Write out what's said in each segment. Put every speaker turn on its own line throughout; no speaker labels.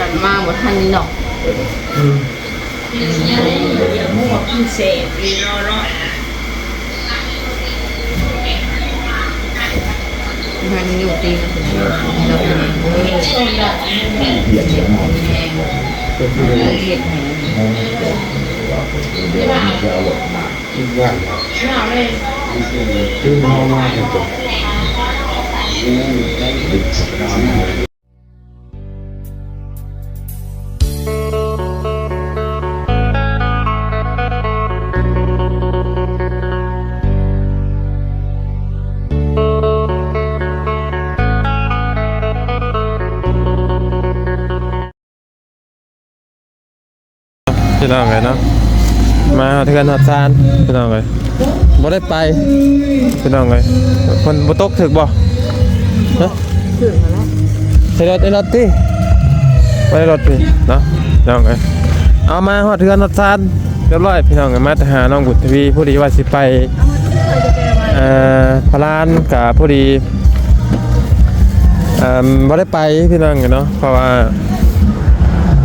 กันมาหมดทันนี้เนาะ
อืม
อย่ามั่วกินเศษอีรอรอ
งานอยู่ตีนะคุณเราเป็นเออ
เหยียดเหยียด
แรงเห็ดแหง
เดี๋ยวมันจะเอาหลดมา
คิดว่า
หน้าเลย
คือเฮามากจบ
ดึกสักนอน
พี่น้องเลยเนาะมาเที่กันหอดซานพี่น้องเลยบ่ได้ไปพี่น้องเลยคนบ่ตกถึกบ่ฮะ
ถึงแล้ว
ใส่รถไอ้รถติไปรถพี่เนาะพี่น้องเลยเอามาหอดที่กันหอดซานเรียบร้อยพี่น้องเลยมาหาน้องบุตรทวีผู้ดีว่าสิไปเอ่อพลานกับผู้ดีเอ่อบ่ได้ไปพี่น้องเลยเนาะเพราะว่า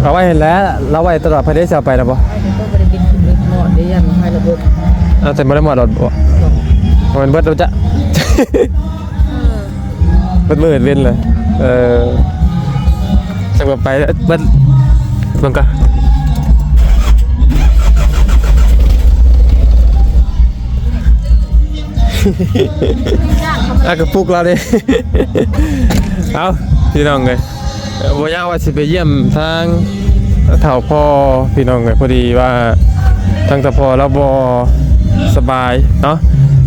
เราไว้เห็นแล้วเราไว้ตลอดภายในจะไปแล้วบ่
ไอ้เด็กก็บริบินขึ้นเล็กหมดได้ยันให้ระเบิด
เอาแต่ไม่ได้หมดหรอกบ่มันเบิดแล้วจ้ะเบิดมืดเว้นเลยเออจะแบบไปแล้วเบิดมันก็อากระปุกเราดิเอาพี่น้องเลยเอ่อ บ่ยากว่าสิไปเยี่ยมทางเถ่าพ่อพี่น้องเลยพอดีว่าทางตาพ่อเราบ่สบายเนาะ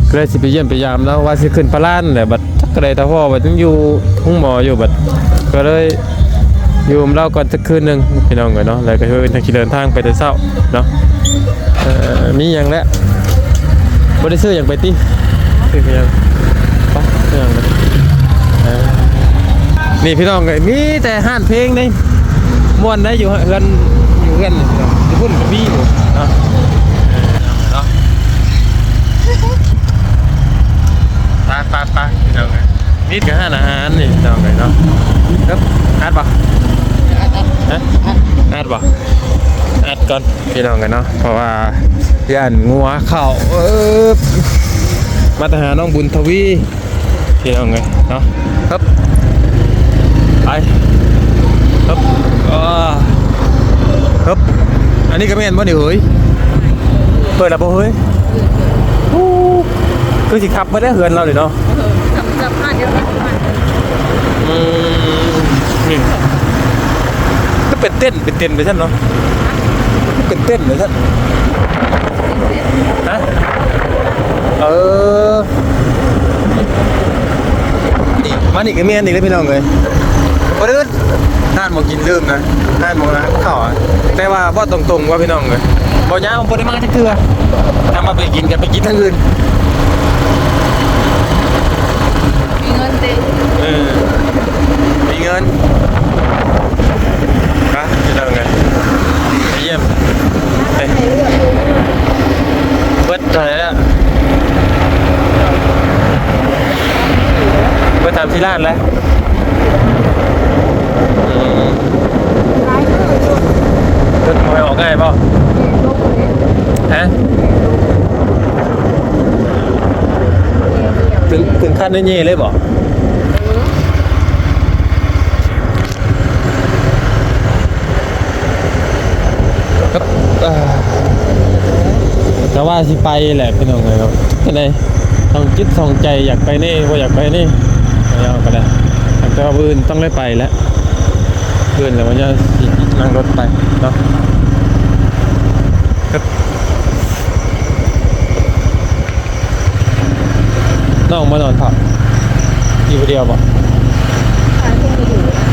ก็เลยสิไปเยี่ยมไปยามแล้วว่าสิขึ้นพระลานแหละบัดจักก็ได้ตาพ่อบัดต้องอยู่ห้องหมออยู่บัดก็เลยอยู่กับเราก่อนสักคืนหนึงพี่น้องเลยเนาะแล้วก็เพิ่นทางขี่เดินทางไปแต่เช้าเนาะเอ่อมีหยังแล้วบ่ได้ซื้อหยังไปติซื้อหยังไปซื้อหยังไปเออ นี่พี่น้องเลยมีแต่ห้านเพลงนี่ม่วนได้อยู่เฮือนอยู่เฮือนนี่พี่น้องอยู่พุ่นกับพี่ผมเนาะเนาะไปไปไปพี่น้องเลยนี่ก็ห้านอาหารนี่พี่น้องเลยเนาะครับอัดปะฮะอัดปะอัดก่อนพี่น้องกันเนาะเพราะว่าย่านงัวเข่าเออมาตหาน้องบุญทวีพี่น้องเลยเนาะครับ ไปฮึบอ่าฮึบอันนี้ก็ไม่เห็นบ่นี่เฮ้ยเปิดแล้วบ่เฮ้ยฮู้คือสิขับไม่ได้เหือนเราเลยเนาะ
จับจับผ้าเดียวกัน
อืมนี่ก็เป็นเต้นเป็นเต้นไปซั่นเนาะเป็นเต้นไปซั่นฮะเออนี่มานี่ก็แม่นอีกเลยพี่น้องเอ้ย บ่ได้ท่านบ่กินลืมนะท่านบ่นะข้าวอะแต่ว่าบ่ตรงๆว่าพี่น้องเลยบ่ยาวบ่ได้มาจักเทื่อถ้ามาไปกินกันไปกินทางอื่น
มีเงินเต็ม
เออมีเงินครับพี่น้องไงไปเยี่ยมไปเบิดเท่าไหร่แล้วเบิดตามที่ร้านแล้วอืมเบิดหวยออกง่ายเปล่าฮะ ถึงถึงขั้นนี้เลยบ่ครับอ่อแต่ว่าสิไปแหละพี่น้องเลยครับจะได้ต้องจิตสองใจอยากไปนี่ว่าอยากไปนี่ไม่เอาก็ได้แต่ว่าอื่นต้องได้ไปแล้วอื่นแล้วมันจะนั่งรถไปเนาะครับ น้องมานอนพักอยู่คนเดียวบ่
ขายพวกนี้อยู่นะ
ฮะ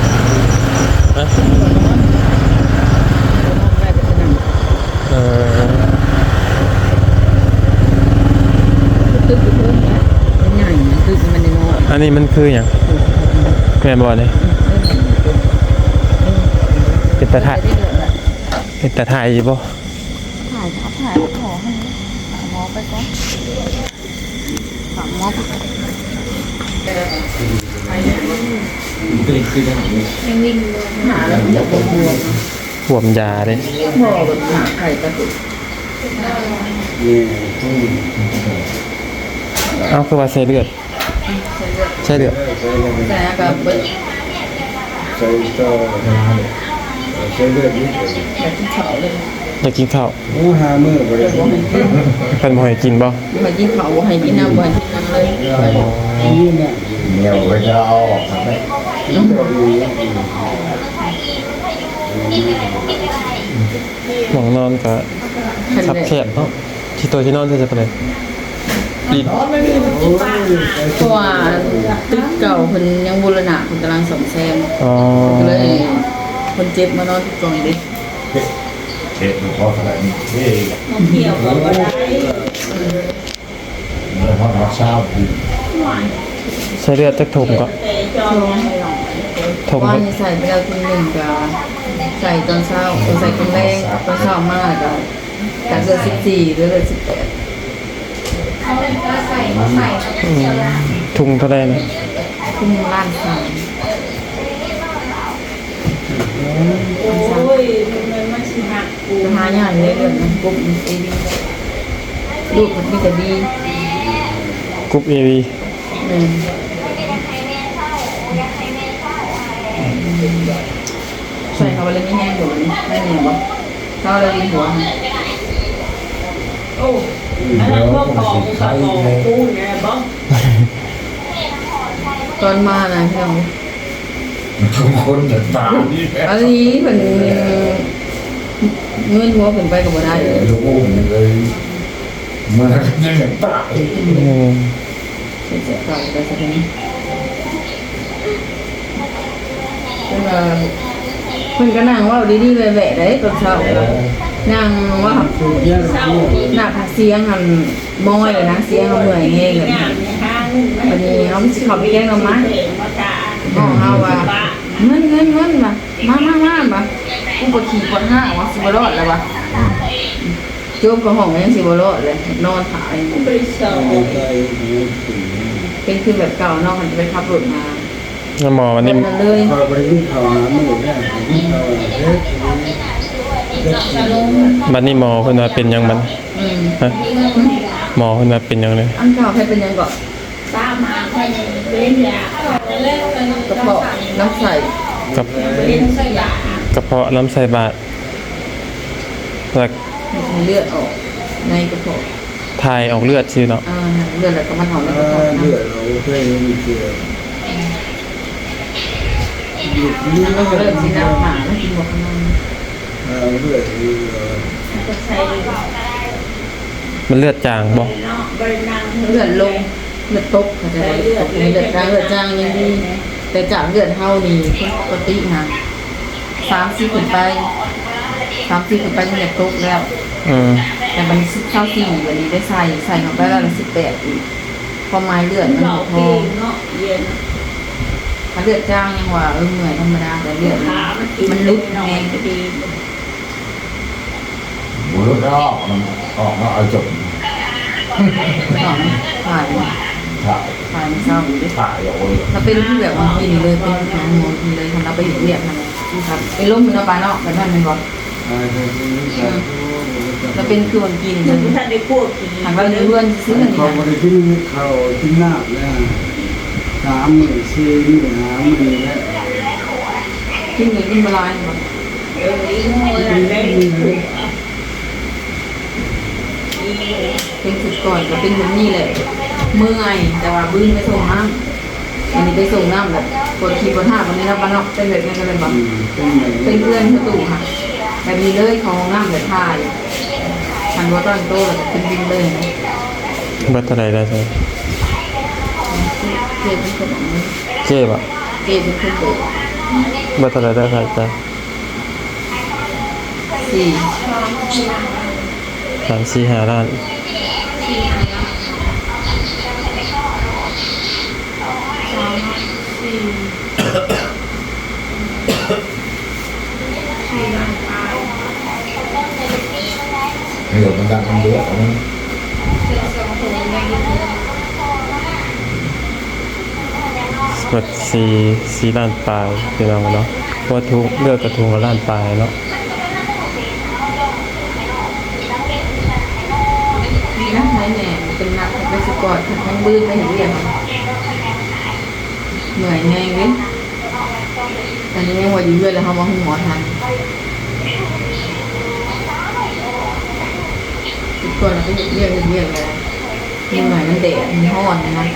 ได้แต่ขนาด
เออ
ตึกอยู่เพิ่มนะมันใหญ่นะตึกมันยังงอ
อันนี้มันคืออย่างแม่นบ่เนี่ยเป็นตาถ่าย
ได้เลยแหละ
เป็นตาถ่ายอยู่บ่
ถ่ายครับถ่ายขอให้ห มอไปก่อนถามหมอไปก่อน
ตื่นขึ้นมาอย่างนี้
ยังวิ่งเลย
หาแล้วจะปวดหัว
บวมยาเด้
พอแบบหาไข่กระตุก
นี่ต้อง
เอาคือว่าใส่เลือดใช่เลือด
แต่ก็เบิด
ใช้ต่อใช้เลือดนิดเดียว
แบบที่เขาเลย
อยากกินข้าว
โอ้หามือบ่ได้
เพิ่นบ่ให้กินบ่
มากินเขาให้กินน้ำบ่ให้กินน้ำเลย
นี่น่ะแนวก็จะเอาออกครับแม่ต้องดู
หมองนอนก็
คัน
คับ
แร
แค
ก
บเนาะที่ตัวที่นอนที่จะเป็นไดดิน
เพราะว่าตึกเก่าเพิ่นยังบูรณะเพิ่นกำลังซ่อมแซม
อ๋อ
ก็เลยคนเจ็บมานอนตรงนี้
เช็ดมันพอเท่าไหร่นี่เฮ้ย
มาเที่ยวก็บ่ได้
เมื่อพอรักษาผู้
ใช้เลือดจักถุงก็ถุง
ว่าใส่ไปแล้วทีหนึ่งก็ใส่ตอนเช้าใส่ตอนแรงตอนเช้ามากก็จากเดือนสิบสี่หรือเดือนสิบแปด
ถุงเท่าไรนะ
คุ้มล้านสาม
โอ้ย กกู
จะหาอย่างเลยเรื่องนั้นกลุ่มเอวีลูกมันมีแต่ดี
กรุ๊ป AV
หนึ่งใส่เขาเลยไม่แห้งอยู่นี่ไม่เหนียวบ่เขาเลยดีหัว
โอ้อันนั้นพวกของกระบอกกูแน่บ่
ตอนมานะพี่น้อง
ทุกคนจะตามนี่แหละ
อันนี้เป็น เงินหัวเป็นไปกับบ่ได้เลย
ลูกอุ้มเลยมันก็ยังตาย
อืม
เสียใจไปสักทีเพิ่นว่าเพิ่นก็นั่งเว่าดีๆแหวะๆได้ตอนเช้านั่งว่า
เศร้าดี
หนักเสียงหันมอยเลยนะเสียงเราเหนื่อยแห้งเลย
งานในห้าง
วันนี้เขาสิเขาไปแกล้งเราไหม
มาตา
ห้องเฮาว่า เงินเงินเงินมามามามามากูปวดขี่ปวดห้าวะสิบรอดแล้ววะจุบกับห้องยังสิบรอดเลยนอนถ่าย
บริสุทธิ์
เป็นคือแบบเก่านอกมันจะไปขับรถมา
แล้วหมอวัน
เป็
นี้
นนั้นเลย
พอไปวิ่งเขาหามือได้วิ่งเขาเฮ็ด
บัดนี้หมอเพิ่นว่าเป็นหยังบัด
อืม
ฮะหมอเพิ่นว่าเป็นหยังเลย
อันเก่าให้เป็นยังก่อน
ป้ามาให้เล่นยาเล่น ก
ระเพาะน้ำใส
กับ
เล่นสยาก
ระเพาะลำไส้บาดแล้ว
เลือดออกในกระเพาะ
ถ่ายออกเลือดซื่อเนาะ
อ่าเลือดแล้วก็มาถอนในกระเพาะ
เลือดเราเคยมีเกี่ยว
แล้วก็เริ่มสีน้ำหมาแล้วกินหมดข้างนอก
เลือด
มันเลือดจางบ่
เลื
อดลง เลือดตกเขาจะเลือดเลือดจางเลือดจางยังดีแต่จากเลือดเฮานี่ปกตินะสามสิบขึ้นไปสามสิบขึ้นไปมันจะตกแล้ว
อืม
แต่มันสิบเท่าสี่วันนี้ได้ใส่ใส่เข้าไปแล้วสิบแปดอีกพอไม้เลือดมัน
หล
ห
อ
ม
ก
ดพ
เอ
อง
เนาะเย็น
ถ้าเลือดจางยังว่าเออเหนื่อยธรรมดาแต่เลือด
ขามันกิน
มันลุก
หน่อ
แห้
ย
ง
ก็ดี
บุรุษออกมันออกมาเอาจบ
ต่อถ่าย
ถ่าย
ถ่ายมันเศร้าอยู่ดิ
ถ่ายเอาไว้
ถ้าเป็นที่แบบวันกินเลยเป็นแขนงงกินเลยทำเราไปอยู่เรียกมันครับเป็นล้มเนาะปเนาะแบบนั้นเป็นบ่แล้วเป็นคือวันกิน
มั
มันน
ท่านได้พวกกิน
ทางเราเพื่อนซื้อกันนี่
เขาบริกินเขากินน้ำเนี่ยสามหมื่นสี่หมื่นห้าหมื่นแล้ว
กินเงินกินเวลาเนี่ยบ่
เอออีโม่นั่ได้
เป็นสุดก่อนก็เป็นแบบนี้แหละ เมื่อยแต่ว่าบื้นไปส่งน้ำอันนี้ไปส่งน้ำแบบกดขี่กดห้าวันนี้นะบ้านเนาะเป็นแบบนี้กันเลยบ่
เป็นไง
เป็นเพื่อนประตูค่ะแบบนี้เลยเขาน้ำแบบทายทางรถต้นโตแล้วก็ขึ้นดินเลยนะ
เบิดเท่าไหร่ได้ใช่
เจ็บเป็นคนแบบนี้
เจ็บอะ
เจ็บเป็นคนเปิด
เบิดเท่าไหร่ได้ใช่จ้ะ
สี่
สามสี่ห้าล้าน
เลือดมันดังมันเลือดมัน
เก
ดสีสีล้านปลายพี่น้องเนาะเพราะว่าทุกเลือกกระทุงละล้านปลายเนาะ
นี่นะไหนแหน่เป็นนักไปสปอร์ตทั้งบื้นไปเห็นเรียน เหนื่อยแน่งเลยอันนี้ยังว่าอยู่เรื่อยแล้วเขามาหมอทันทุกคนเราก็เห็นเรียกเห็นเรียกเลยเหนื่อยมันแดดมันร้อนนะ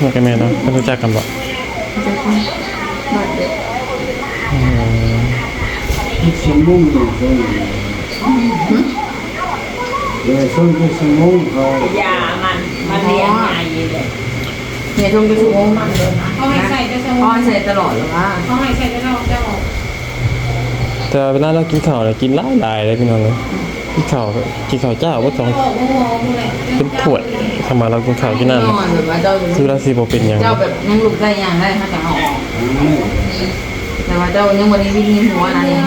มันก็แม่เนาะเพิ่นรู้จักกันบ่
จะต้องบาดเจ็บ
อืม
ที่สมุนอยู่ตรงนี้เลยส่วนที่สมุนเขา
ยามัน มันเลี้ยงใหญ่เลย
เนี่ยช่วงจะชั่วโมงมันเลย
เขาให้ใส่แต่สม
พ่
อ
องใส่ตลอดหรือว่า
เขาให้ใส่แต่เราจะออก
แต่เวลาเรากินข้าวเนี่ยกินหลายหลายเลยพี่น้องเลยกินข้าวกินข้าวเจ้าว่าสอง
ออกโมโหอะไร
เป็นขวดทำไมาเรากินข้าวกินน้ำ
นอนแบบว่าเจ้า
คือเราสิบ่เป็นหยัง
เจ้าแบบยังลุกได้อย่างได้ถ้าจะเอาออกแต่ว่าเจ้ายังวันนี้วิ่งในหัวนะเนี่ย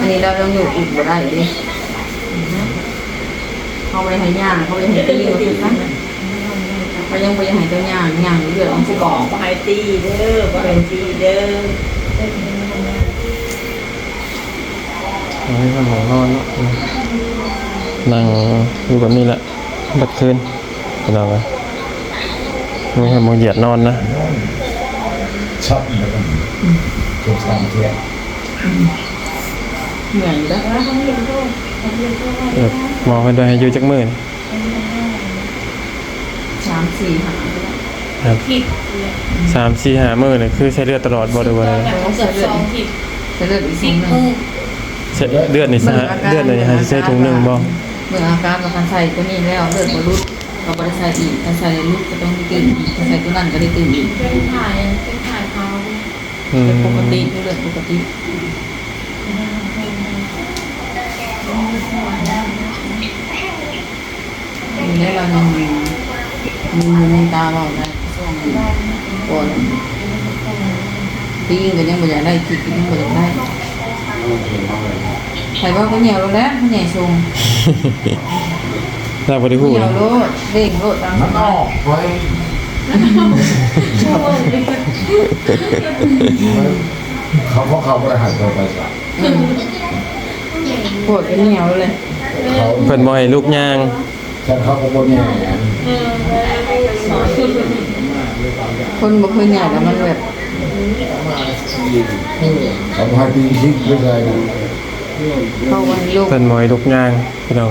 อันนี้เราต้องอยู่อีกบ่ได้ดิเขาไปให้ย่างเขาไปให้ตีเขาคือนะ เขายังไปให้เจ้าย่างย่างเลือดออกสิ
บ
ก่
อ
อน
กให้ตีเด้อบอกให้ตีเด้อ
เอาให้มันหมองนอนเนาะนั่งอยู่แบบนี้แหละบัดคืนพี่น้องเลยมึงให้มึงเหยียดนอนนะ
ชอบแล้วกันทุกทางเที่ยว
เหนื่อยอยู่แล้ว
เออมองไปด้วยให้อยู่จักมื่น
สามสี่หา
ครับ
ผิด
สามสี่ห้ามื่นเนี่ยคือใช้เลือดตลอดบ่ได้บ่ได้
แบบเกือบสองผิด
จะเลือดอีก
สิ
สิ่
บ
งหนึ่ง
มือ
ใช้เลือดนี่ซะเลือดนี่ให้ใช้ถุงหนึงบ่
เมื่ออาการกับการใส่ตัวนี้แล้วเลือดบรุษเราบริใส่อีกถ้าใส่ลุกก็ต้องตื่นอีกถ้าใส่ตัวนั้นก็ได้ตื่นอีก
เป็นถ่ายเป็นถ่ายเขา
อืม
เป็นปกติเลือดปกติมีได้เรายัง มีมีมือตาเราได้ช่วงนี้ก่อนตีนก็ยังไม่อยากได้คิดก็ยังไม่อยากได้ใครว่าก็เหนียวแล้วแหละเหนียวชง
เราบ่ได้ฮู้
เหนียว
นะ
โลดเด้งโลดตามส
มัน
บา
อยอกไว้เขาเพราะเขาบริหารตัวไปจ้ะ
อืมปวดเป็นเหนียวเลย
เขา
เพิ่นบ่ให้ลูกย่าง
แต่เขาก็บ่แน่
คนบ่เคยใหญ่แล้วมันแบบ
เขาพาดีชิดไม่ได้นะ
เข้าวันลูก
เพิ่นบ่ให้ลูกย่างพี่น้อง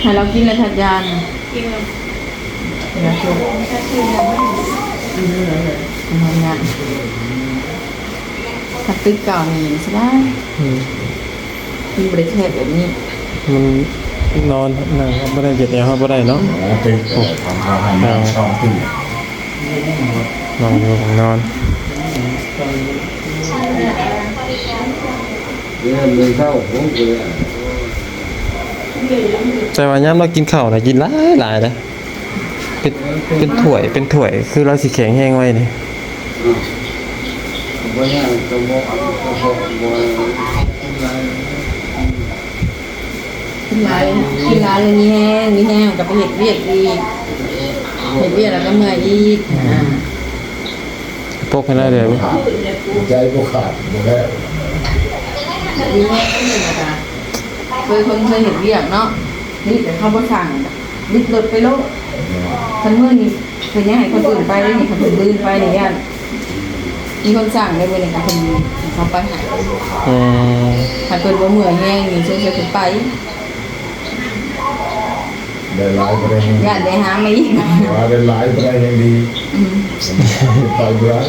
ให้เรากินเลยทัดยาน
กินแบบ
เดี๋ยวช่วย
ถ้าชื่อยังไม่
ทำงานถ้าตึกเก่านี่สบาย
อืม
มีบริแคบแบบนี้
มัน นอนนั่งบ่ได้เหยียดแอวเฮาบ่ได้เนาะ
ติดทำเขาให้มาสองตี
นอนอยู่ของนอน
เรื่องเลยเข้าผมเลย
แต่ว่ายามเรากินข้าวน่ะกินหลายหลายนะเป็นเป็นถ้วยเป็นถ้วยคือเราสิแข็งแห้งไว้นี่
ว่าอย่างจะบอกจะบ อกว่า
กินร้ายกินร้ายเลยนี่แห้งนี่แห้งกับไปเห็ดเวียกอีกเห็ดเวียกแล้วก็เมื่อยอีกอ่า
พกให้ได้เลย
ขาดใจก็ขาดหมดแล้ว
นี่แห้งก็เหนื่อยนะเคยคนเคยเห็ดเวียกเนาะนี่แต่เขาบ่สั่งนิดรถไปโลดคันมือนี่เป็นยังไงคนอื่นไปเลยนี่คันคนอื่นไปนี่ย่านมีคนสั่งเลยมือนี่คันคนเขาไปหา
อืม
คันคนบ่เมื่อยแห้งนี่ช่วยช่วยขึ้นไป
ได้หลายก็ได้ยังดี
ย่านได้หามาอีก
ว่าได้หลายก็ได้ยังดีต่อยร้าย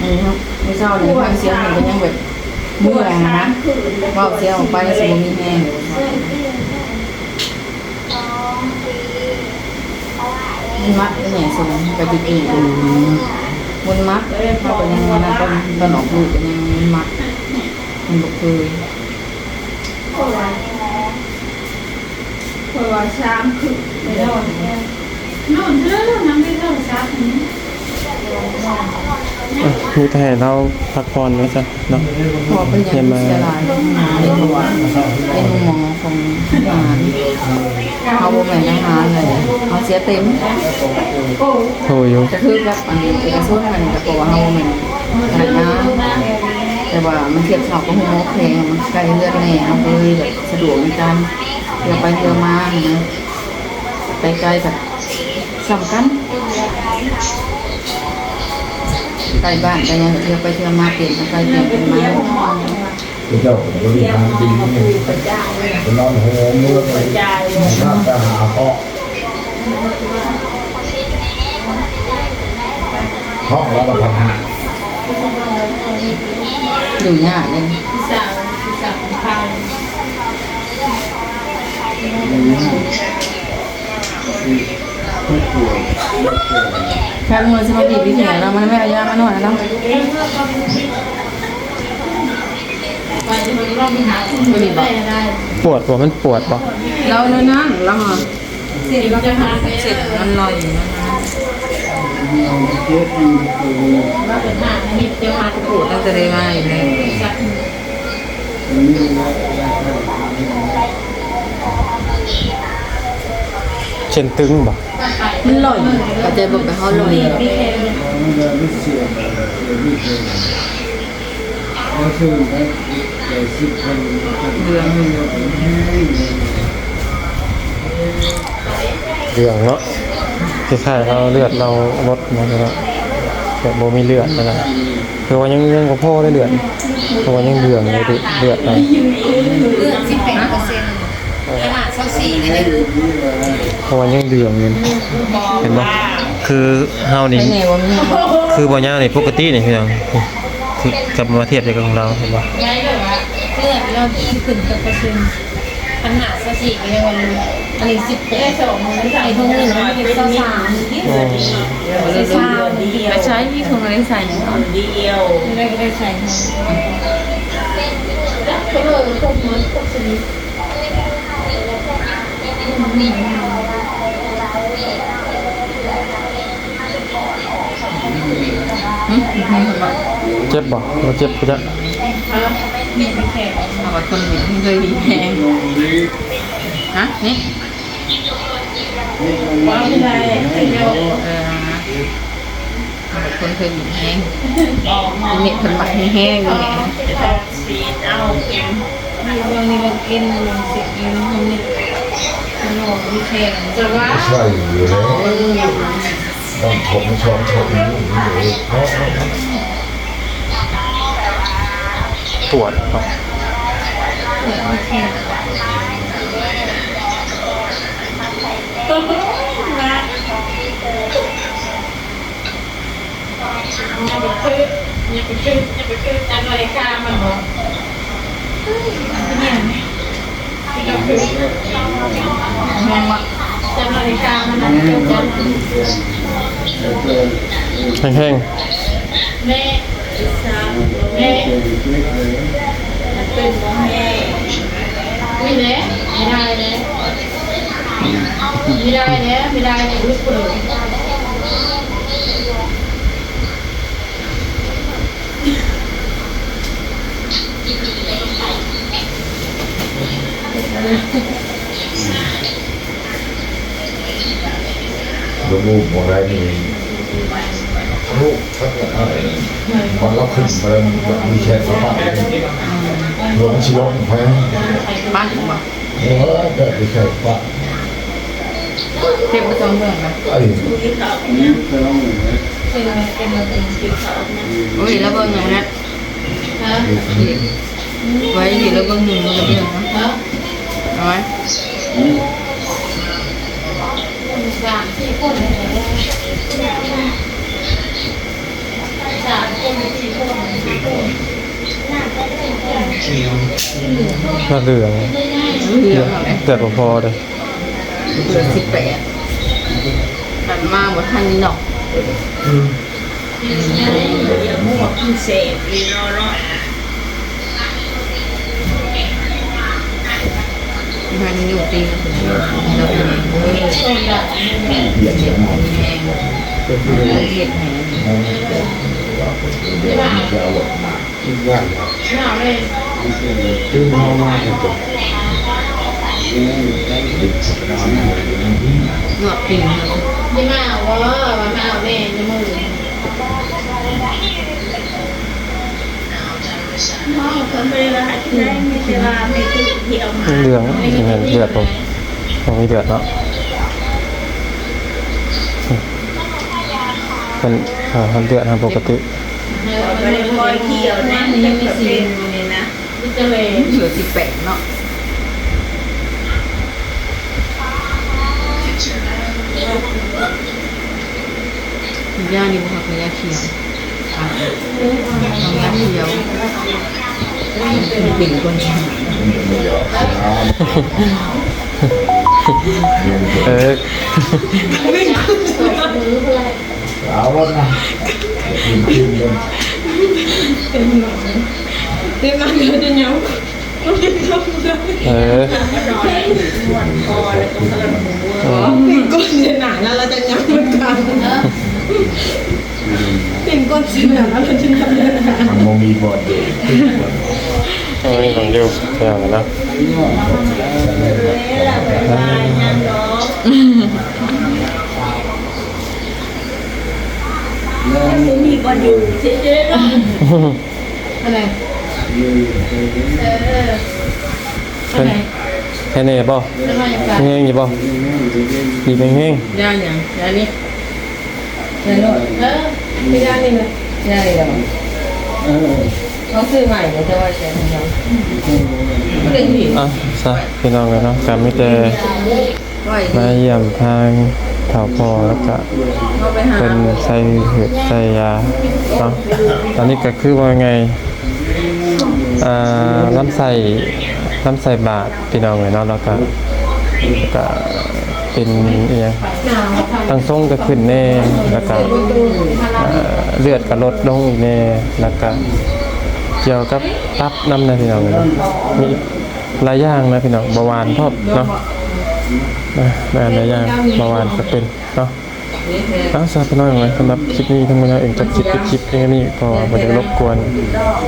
เออครับไม่เศร้าเลยฟังเสียงนี่ก็ยังแบบเมื่อยนะเบาเสียงออกไปสิบ่มีแห้งมันมัดเป็นอย่างสูงไปติดอีกมันมัดเขาก็ยังวันนั้นตอนตอนออกลูกก็ยังมันมัดมันบ่เคย
คนว่าช้างคือไม่ได้วันนี้นู่นเรื่องน้ำไม่เท่าช้างนี้
มีแต่ให้เราพักผ่อนไว้ซะเนาะ
พอเป็นยังเสียหลายในตัวเป็นหมอของงานเขาบ่แม่นอาหารเลยเขาเสียเต็ม
โทรอยู่
จะคือกับอันเอกชนอันนี้ก็ตัวเขาบ่แม่นขนาดนั้นแต่ว่ามันเทียบเท่ากับหัวแพงมันใกล้เลือดแน่เอาไปเลยแบบสะดวกในการเที่ยวไปเที่ยวมานะไปไกลกับสำคัญใกลบ้านไปยังเที่ยวไปเที่ยวมาเปลี่ยนไปเปลี่ยนเป็นมา
เจ้าผมก็มีทางดีนี่เป็นนอนโฮมเมื่อไปน่าจะหาพ่อห้องเราละพันห้า
อยู่ยากเลย
สั่งใคร
ไม่ป่วย
แค่มือสมาธิวิธีเรามันไม่เอายามาหน่อยแล้ว
ไปจะไปรอบไปหาคุณไม่ได้ได้
ปวดบ่มันปวดบ่
เราเนื้อนั่งแล้วอะ
เสร็จจะหาไป
เสร็จมันลอยอยู่นะ
เอาเจ็บอยู่ตัว
ว่าเป็นหาอันนี้จะหา
ปวดตั้งแต่ได้มาอยู่เลย
สัก
นี้นะ
เช่นตึงบ่
มันลอยเขาจะบอกไปเขาลอย
พี่แค่
มันจะไม่เสียเสียไม่เสียแล้วคือได้ได้สิบคน
เดือนหนึ่ง
เรื่องเนาะคล้ายๆเราเลือดเราลดมาแล้วแบบบ่มีเลือดนั่นน่ะคือว่ายังยังบ่พอได้เลือดเพราะว่ายังเหลืองเลยดิเลือดนะ
สี่เลยนะ
เพราะว่ายังเหลืองอยู่เห็นบ่คือเฮานี่
ไม่ไงว่ามี
คือบ่ยาวนี่ปกตินี่พี่น้องคือกับมาเทียบกับของเราเห็นบ่
ย้ายแบบว่าเลือดเราที่ขึ้นกับเปอร์เซ็นต์ขนาดเท่าสี่ก็ยังวันอันนี้สิบแปดสองมือใส่ทุ่งหนึ่งมันเป็นเท่าสามที่
อืม
ใส่เช้าเดียว
ไปใช้ที่คงไม่ได้ใส่เนี่ย
เดียวไม่ได้ก็ได้ใส่ทั้งก็เลยพวกมั นพวกชนิด
เจ็บบ่บ่เจ็บกูจะ
นี่ไม่แข็ง
เอาว่าคนเห็นเคยดีแพงฮะนี่
ว่าไม่ได้เดียว
เออเอาว่าคนเคยดีแพง
ออกมา
เน็ตคนบักแห้งๆอยู่เนี่ย
สีเอาเป็นมีบางนี่เรากินลงสิกินทำนี่ข นมมีแข็งจะว่า
ใช่อยู่แล้วต้องผมชมชมนี่เลยเพราะ
ปวดบ่
มีแข็งตัวก็นะอย่าไปคืออย่าไปคืออย่าไปคือจันรายการมันบอกเนี่ยที่เราคือ
แห้งวะ
จำนาฬิกามันนั่นเป็นจัน
แห้ง
แม่สามแม่มันเป็นบ่แม่ไม่เละไม่ได้เลยไม่ได้เลยไม่ได้เลยลูกเปิด
ลูก ของอะไรนี่ลูกถ้าเกิดอะไรพอเราขึ้นมาแล้วมีแค่สภาพหลวงชิลงแพ้
บ้านวะ
เออเกิดที่แค่ฟ้า
เก็บมาสองเดือนนะ
ไอ้
ที่เขา
นี่ก็ต้องเลย
เป็นเป็นมาเป็นที่เขา
โอ้ยแล้วเบิ่งอย่างนั้น
ฮะ
ไว้ดีแล้วเบิ่งหนึ่งมันก็เดือนนะ
ฮะ
เอาไว้
สามสี่คนเลยสามคนสี่คน
น่าเหลือง
เหลือะไร
เลือดพอเด้
เหลือสิบแปดแบบมาหมดทันนี้ดอก
มั่วพิเศษลีโนโร
ทันนี้อยู่ตีกันถึงเรา เป็นอย
ส่วนใหญ่
เหยียดเหยียด
แห้งละเอียดแห้ง
เดี๋ยวมันจะเอาหมดมา
อีกอย่าง
หนาเลย
คือพ่อมาเห็นตัว
ดิบสับน้ำมัน
นวดตีนเนาะ
ยี่มาว่ามาเอาแม่ยมือ
ห้องคนไม่ได้ว่าที่ได้มีแต่ว่าไม่ตื่นที่เอามา
เหลืองเห็นเลือดผมยังมีเลือดเนาะเป็นอ่าทำเลือดทำปกติ
ไม่ได้คอยเที่ยวนะมันยังมีเสียงนี่นะ
นี่จะเลย
เหลือสิบแปดเนาะย่านี่บุคคลยาเขียว อ่าน้องยาเขียวเป็นคนชา
ไม่ยอมน้ำ
เออ
เอาแล้วนะกินกินกัน
เออเออ
ก้นเสียหนาแล้วเราจะย้ำมันกันเป็นก้นเสียหนาแล้วเราจะย้ำมันกัน
มันมมีบอดเด็ก
เอานี่ของดิวไปเอากันนะ
แล้วมีบอลอยู่เฉยๆเนาะ
อะไรเออ
เป็นแค่นี้ป่ะ
จะมาอย่างไร
แห้งอยู่ป่ะดีเป็นแห้ง
ย่าอย่างย่านี่ ย่านวด
เออไม่ได้นี่เลย
ย่าเดียว
เออ
เขาซื้อใหม่เดี๋ยวจะว่าจะของเราไม่ได้ผิด
อะซะพี่น้องกันเนาะกับมิแต่
ว่า
มาเยี่ยมทางเถาพอแล้วก็
เป็
นใส่เหือดใส่ยาเนาะตอนนี้ก็คือว่าไงอ่าลำไส้ลำไส้บาดพี่น้องเลยเนาะแล้วก็ก็ เป็นอหยังตั้งทรงก็ขึ้นแน่แล้วก็เลือดก็ลดลงอีกแน่แล้วก็เกี่ยวกับตับน้ำนะพี่น้องเนาะมีหลายอย่างนะพี่น้องเบาหวานพร้อมเนาะนะหลายอย่างเบาหวานก็เป็นเนาะอ้าสาธุน้อยเลยสำหรับคลิปนี้ทั้งหมดแล้วเองจบคลิปปิดคลิปเองนี่พอบ่ได้รบกวน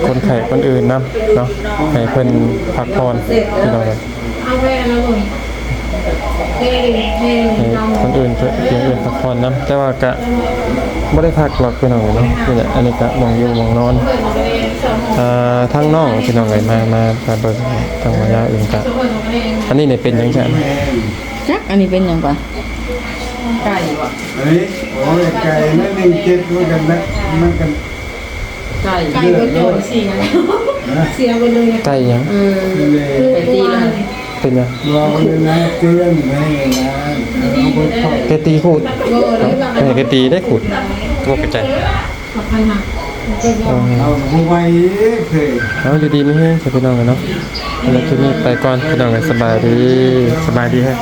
คนไข้คนอื่นนะเนาะให้เพิ่นพักผ่อนพี่น้องเลย คนอื่นเพิ่นเพียงอื่นพักผ่อนนะแต่ว่าก็บ่ได้พักหรอกพี่น้องเนาะนี่แหละอันนี้ก็มองอยู่มองนอน
เปิดมาเลยสอง
อ่าทั้งน้องพี่น้องเลยมามามาเบิ่งทางวายาเองก็
เปิดมาเลย
อันนี้เนี่ยเป็นจังซั่น
จักอันนี้เป็นยังก่อนไก่วะ
เฮ้ยโอ้ยไก่ไม่หนึ่งเจ็ดด้วยกันนะมันกัน
ไก่
ไก่ก็โดนเสียเสียไปเลย
ใกล้ยัง
เออ
เลย
ไก่ตีแล้ว
เป็นยัง
รอเลยนะเตือนไม่นะเอาไปทอด
แกตีขูดเอ้าให้แกตีได้ขูดตัวกระจาย
อบคุณค่ะ
อืม
เอาหัวเคย
เอาดีๆไม่ให้ใช่พี่น้องกันเนาะแล้วคลิปนี้ไปก่อนพี่น้องกันสบายดีสบายดีฮะ